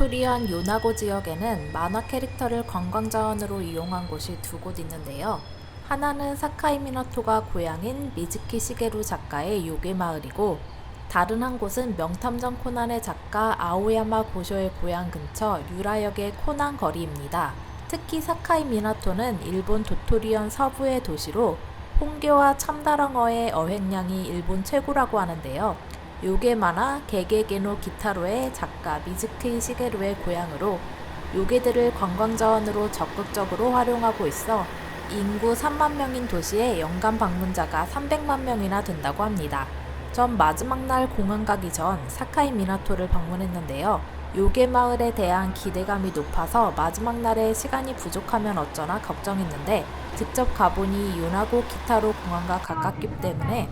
도토리현 요나고 지역에는 만화 캐릭터를 관광 자원으로 이용한 곳이 두 곳 있는데요. 하나는 사카이 미나토가 고향인 미즈키 시게루 작가의 요괴 마을이고 다른 한 곳은 명탐정 코난의 작가 아오야마 고쇼의 고향 근처 유라역의 코난 거리입니다. 특히 사카이 미나토는 일본 도토리현 서부의 도시로 홍교와 참다랑어의 어획량이 일본 최고라고 하는데요. 만화 게게게노 기타로의 작가 미즈키 시게루의 고향으로 요괴들을 관광 자원으로 적극적으로 활용하고 있어 인구 3만 명인 도시에 연간 방문자가 300만 명이나 된다고 합니다. 전 마지막 날 공항 가기 전 사카이 미나토를 방문했는데요. 요괴 마을에 대한 기대감이 높아서 마지막 날에 시간이 부족하면 어쩌나 걱정했는데 직접 가보니 요나고 기타로 공항과 가깝기 때문에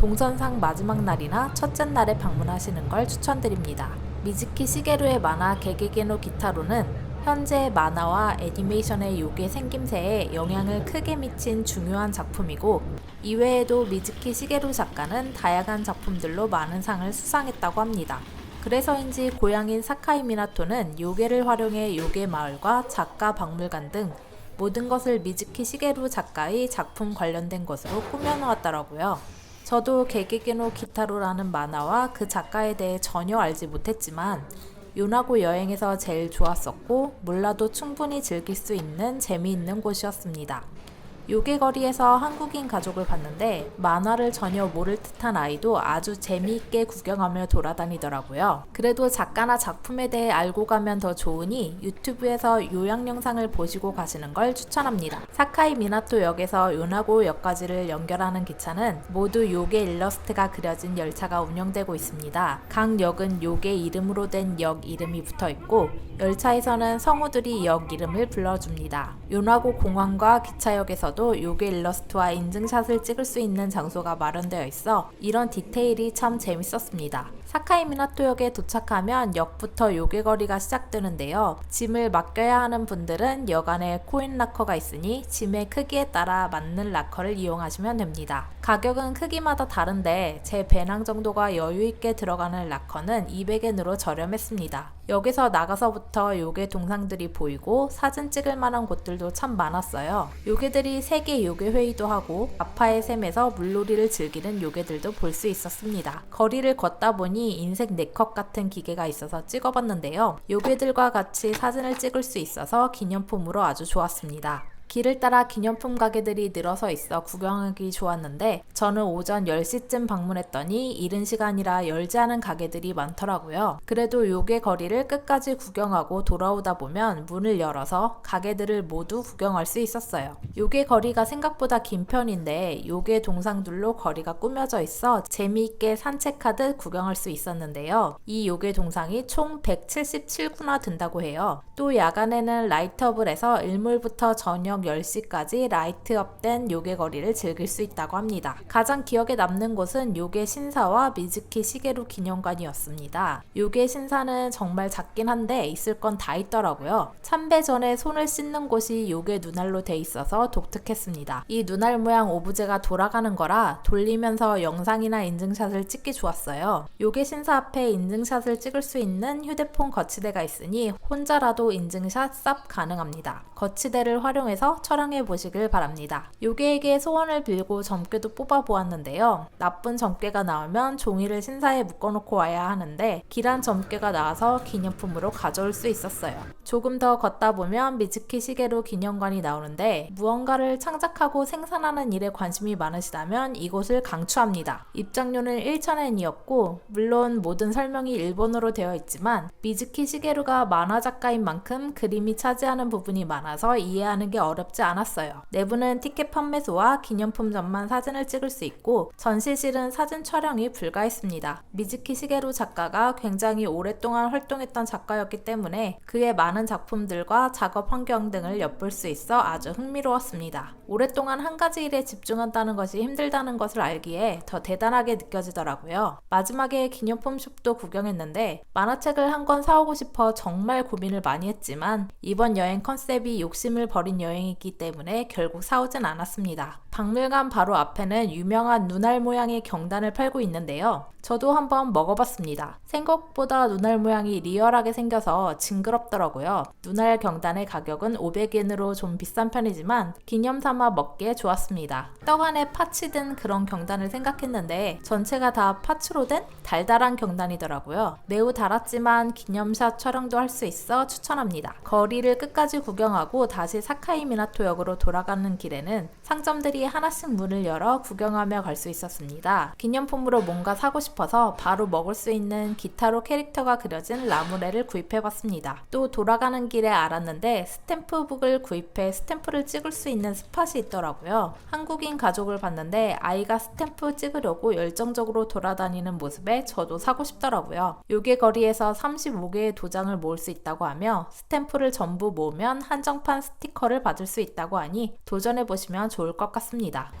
동선상 마지막 날이나 첫째 날에 방문하시는 걸 추천드립니다. 미즈키 시게루의 만화 게게게노 기타로는 현재 만화와 애니메이션의 요괴 생김새에 영향을 크게 미친 중요한 작품이고 이외에도 미즈키 시게루 작가는 다양한 작품들로 많은 상을 수상했다고 합니다. 그래서인지 고향인 사카이 미나토는 요괴를 활용해 요괴 마을과 작가 박물관 등 모든 것을 미즈키 시게루 작가의 작품 관련된 것으로 꾸며놓았더라고요. 저도 게게게노 기타로라는 만화와 그 작가에 대해 전혀 알지 못했지만 요나고 여행에서 제일 좋았었고 몰라도 충분히 즐길 수 있는 재미있는 곳이었습니다. 요괴거리에서 한국인 가족을 봤는데 만화를 전혀 모를 듯한 아이도 아주 재미있게 구경하며 돌아다니더라고요. 그래도 작가나 작품에 대해 알고 가면 더 좋으니 유튜브에서 요약 영상을 보시고 가시는 걸 추천합니다. 사카이 미나토 역에서 요나고 역까지를 연결하는 기차는 모두 요괴 일러스트가 그려진 열차가 운영되고 있습니다. 각 역은 요괴 이름으로 된 역 이름이 붙어 있고 열차에서는 성우들이 역 이름을 불러줍니다. 요나고 공항과 기차역에서도 요괴 일러스트와 인증샷을 찍을 수 있는 장소가 마련되어 있어 이런 디테일이 참 재밌었습니다. 사카이 미나토역에 도착하면 역부터 요괴거리가 시작되는데요. 짐을 맡겨야 하는 분들은 역 안에 코인 락커가 있으니 짐의 크기에 따라 맞는 락커를 이용하시면 됩니다. 가격은 크기마다 다른데 제 배낭 정도가 여유 있게 들어가는 락커는 200엔으로 저렴했습니다. 역에서 나가서부터 요괴 동상들이 보이고 사진 찍을 만한 곳들도 참 많았어요. 요괴들이 세계 요괴 회의도 하고 아파의 샘에서 물놀이를 즐기는 요괴들도 볼 수 있었습니다. 거리를 걷다 보니 인생 네컷 같은 기계가 있어서 찍어봤는데요. 요괴들과 같이 사진을 찍을 수 있어서 기념품으로 아주 좋았습니다. 길을 따라 기념품 가게들이 늘어서 있어 구경하기 좋았는데 저는 오전 10시쯤 방문했더니 이른 시간이라 열지 않은 가게들이 많더라고요. 그래도 요괴 거리를 끝까지 구경하고 돌아오다 보면 문을 열어서 가게들을 모두 구경할 수 있었어요. 요괴 거리가 생각보다 긴 편인데 요괴 동상들로 거리가 꾸며져 있어 재미있게 산책하듯 구경할 수 있었는데요. 이 요괴 동상이 총 177구나 된다고 해요. 또 야간에는 라이트업을 해서 일몰부터 저녁 10시까지 라이트업된 요괴 거리를 즐길 수 있다고 합니다. 가장 기억에 남는 곳은 요괴 신사와 미즈키 시게루 기념관이었습니다. 요괴 신사는 정말 작긴 한데 있을 건 다 있더라고요. 참배 전에 손을 씻는 곳이 요괴 눈알로 돼 있어서 독특했습니다. 이 눈알 모양 오브제가 돌아가는 거라 돌리면서 영상이나 인증샷을 찍기 좋았어요. 요괴 신사 앞에 인증샷을 찍을 수 있는 휴대폰 거치대가 있으니 혼자라도 인증샷 쌉 가능합니다. 거치대를 활용해서 촬영해 보시길 바랍니다. 요괴에게 소원을 빌고 점괘도 뽑아 보았는데요. 나쁜 점괘가 나오면 종이를 신사에 묶어놓고 와야 하는데 길한 점괘가 나와서 기념품으로 가져올 수 있었어요. 조금 더 걷다 보면 미즈키 시게루 기념관이 나오는데 무언가를 창작하고 생산하는 일에 관심이 많으시다면 이곳을 강추합니다. 입장료는 1,000엔이었고 물론 모든 설명이 일본어로 되어 있지만 미즈키 시게루가 만화 작가인 만큼 그림이 차지하는 부분이 많아서 이해하는 게 어렵 지 않았어요. 내부는 티켓 판매소와 기념품점만 사진을 찍을 수 있고 전시실은 사진 촬영이 불가했습니다. 미즈키 시게루 작가가 굉장히 오랫동안 활동했던 작가였기 때문에 그의 많은 작품들과 작업 환경 등을 엿볼 수 있어 아주 흥미로웠습니다. 오랫동안 한 가지 일에 집중한다는 것이 힘들다는 것을 알기에 더 대단하게 느껴지더라고요. 마지막에 기념품 숍도 구경했는데 만화책을 한 권 사오고 싶어 정말 고민을 많이 했지만 이번 여행 컨셉이 욕심을 버린 여행이기 때문에 결국 사오진 않았습니다. 박물관 바로 앞에는 유명한 눈알 모양의 경단을 팔고 있는데요. 저도 한번 먹어봤습니다. 생각보다 눈알 모양이 리얼하게 생겨서 징그럽더라고요. 눈알 경단의 가격은 500엔으로 좀 비싼 편이지만 기념 삼아 먹기에 좋았습니다. 떡 안에 파치 든 그런 경단을 생각했는데 전체가 다 파츠로 된 달달한 경단이더라고요. 매우 달았지만 기념샷 촬영도 할 수 있어 추천합니다. 거리를 끝까지 구경하고 다시 사카이 미나토역으로 돌아가는 길에는 상점들이 하나씩 문을 열어 구경하며 갈 수 있었습니다. 기념품으로 뭔가 사고 싶어서 바로 먹을 수 있는 기타로 캐릭터가 그려진 라무레를 구입해봤습니다. 또 돌아가는 길에 알았는데 스탬프북을 구입해 스탬프를 찍을 수 있는 스팟이 있더라고요. 한국인 가족을 봤는데 아이가 스탬프 찍으려고 열정적으로 돌아다니는 모습에 저도 사고 싶더라고요. 요괴 거리에서 35개의 도장을 모을 수 있다고 하며 스탬프를 전부 모으면 한정판 스티커를 받을 수 있다고 하니 도전해보시면 좋을 것 같습니다.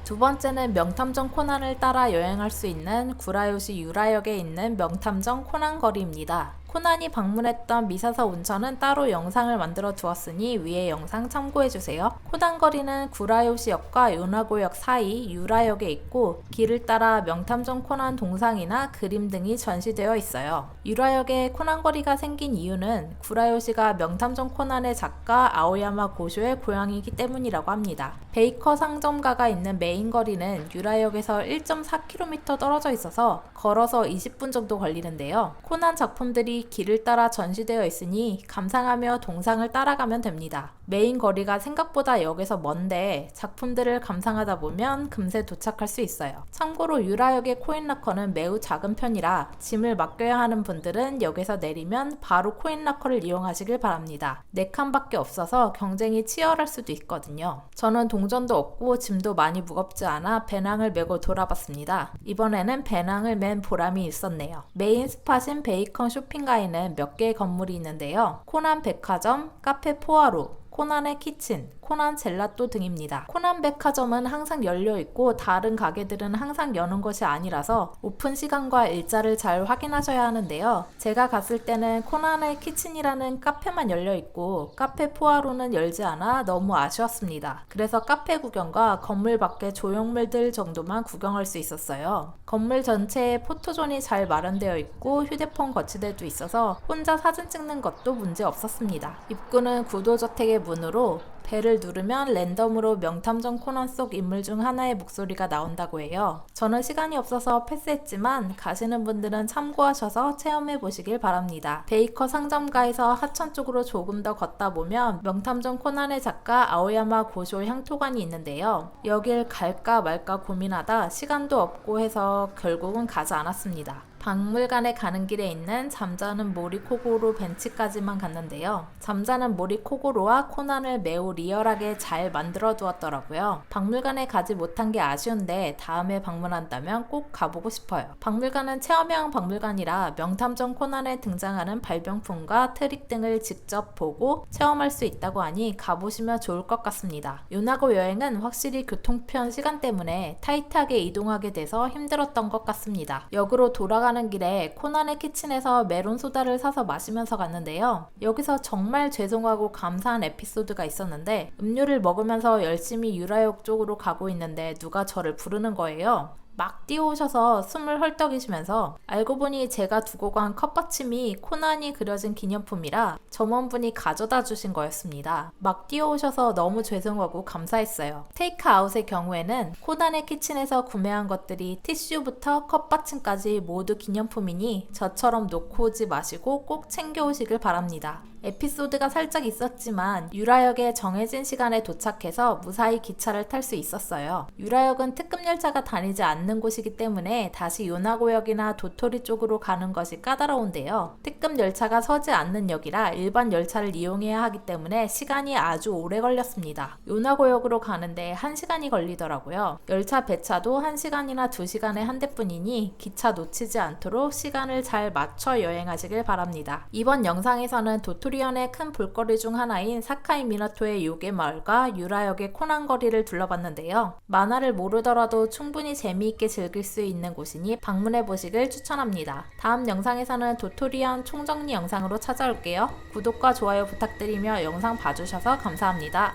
두 번째는 명탐정 코난을 따라 여행할 수 있는 구라요시 유라역에 있는 명탐정 코난 거리입니다. 코난이 방문했던 미사사 온천은 따로 영상을 만들어 두었으니 위에 영상 참고해주세요. 코난거리는 구라요시역과 요나고역 사이 유라역에 있고 길을 따라 명탐정 코난 동상이나 그림 등이 전시되어 있어요. 유라역에 코난거리가 생긴 이유는 구라요시가 명탐정 코난의 작가 아오야마 고쇼의 고향이기 때문이라고 합니다. 베이커 상점가가 있는 메인 거리는 유라역에서 1.4km 떨어져 있어서 걸어서 20분 정도 걸리는데요. 코난 작품들이 길을 따라 전시되어 있으니 감상하며 동상을 따라가면 됩니다. 메인 거리가 생각보다 역에서 먼데 작품들을 감상하다 보면 금세 도착할 수 있어요. 참고로 유라역의 코인라커는 매우 작은 편이라 짐을 맡겨야 하는 분들은 역에서 내리면 바로 코인라커를 이용하시길 바랍니다. 4칸밖에 없어서 경쟁이 치열할 수도 있거든요. 저는 동전도 없고 짐도 많이 무겁지 않아 배낭을 메고 돌아봤습니다. 이번에는 배낭을 맨 보람이 있었네요. 메인 스팟인 베이컨 쇼핑가에는 몇 개의 건물이 있는데요. 코난 백화점, 카페 포아로, 코난의 키친, 코난 젤라또 등입니다. 코난 백화점은 항상 열려 있고 다른 가게들은 항상 여는 것이 아니라서 오픈 시간과 일자를 잘 확인하셔야 하는데요. 제가 갔을 때는 코난의 키친이라는 카페만 열려 있고 카페 포아로는 열지 않아 너무 아쉬웠습니다. 그래서 카페 구경과 건물 밖의 조형물들 정도만 구경할 수 있었어요. 건물 전체에 포토존이 잘 마련되어 있고 휴대폰 거치대도 있어서 혼자 사진 찍는 것도 문제 없었습니다. 입구는 구도저택의 문으로 배를 누르면 랜덤으로 명탐정 코난 속 인물 중 하나의 목소리가 나온다고 해요. 저는 시간이 없어서 패스했지만 가시는 분들은 참고하셔서 체험해 보시길 바랍니다. 베이커 상점가에서 하천 쪽으로 조금 더 걷다 보면 명탐정 코난의 작가 아오야마 고쇼 향토관이 있는데요. 여길 갈까 말까 고민하다 시간도 없고 해서 결국은 가지 않았습니다. 박물관에 가는 길에 있는 잠자는 모리코고로 벤치까지만 갔는데요. 잠자는 모리코고로와 코난을 매우 리얼하게 잘 만들어 두었더라고요. 박물관에 가지 못한 게 아쉬운데 다음에 방문한다면 꼭 가보고 싶어요. 박물관은 체험형 박물관이라 명탐정 코난에 등장하는 발명품과 트릭 등을 직접 보고 체험할 수 있다고 하니 가보시면 좋을 것 같습니다. 요나고 여행은 확실히 교통편 시간 때문에 타이트하게 이동하게 돼서 힘들었던 것 같습니다. 역으로 돌아가 가는 길에 코난의 키친에서 메론 소다를 사서 마시면서 갔는데요. 여기서 정말 죄송하고 감사한 에피소드가 있었는데 음료를 먹으면서 열심히 유라역 쪽으로 가고 있는데 누가 저를 부르는 거예요. 막 뛰어오셔서 숨을 헐떡이시면서 알고 보니 제가 두고 간 컵받침이 코난이 그려진 기념품이라 점원분이 가져다 주신 거였습니다. 막 뛰어오셔서 너무 죄송하고 감사했어요. 테이크아웃의 경우에는 코난의 키친에서 구매한 것들이 티슈부터 컵받침까지 모두 기념품이니 저처럼 놓고 오지 마시고 꼭 챙겨오시길 바랍니다. 에피소드가 살짝 있었지만 유라역에 정해진 시간에 도착해서 무사히 기차를 탈 수 있었어요. 유라역은 특급 열차가 다니지 않는 곳이기 때문에 다시 요나고역이나 도토리 쪽으로 가는 것이 까다로운데요. 특급 열차가 서지 않는 역이라 일반 열차를 이용해야 하기 때문에 시간이 아주 오래 걸렸습니다. 요나고역으로 가는데 1시간이 걸리더라고요. 열차 배차도 1시간이나 2시간에 한 대뿐이니 기차 놓치지 않도록 시간을 잘 맞춰 여행하시길 바랍니다. 이번 영상에서는 도토리 도토리현의 큰 볼거리 중 하나인 사카이 미나토의 요괴 마을과 유라역의 코난 거리를 둘러봤는데요. 만화를 모르더라도 충분히 재미있게 즐길 수 있는 곳이니 방문해 보시길 추천합니다. 다음 영상에서는 도토리현 총정리 영상으로 찾아올게요. 구독과 좋아요 부탁드리며 영상 봐주셔서 감사합니다.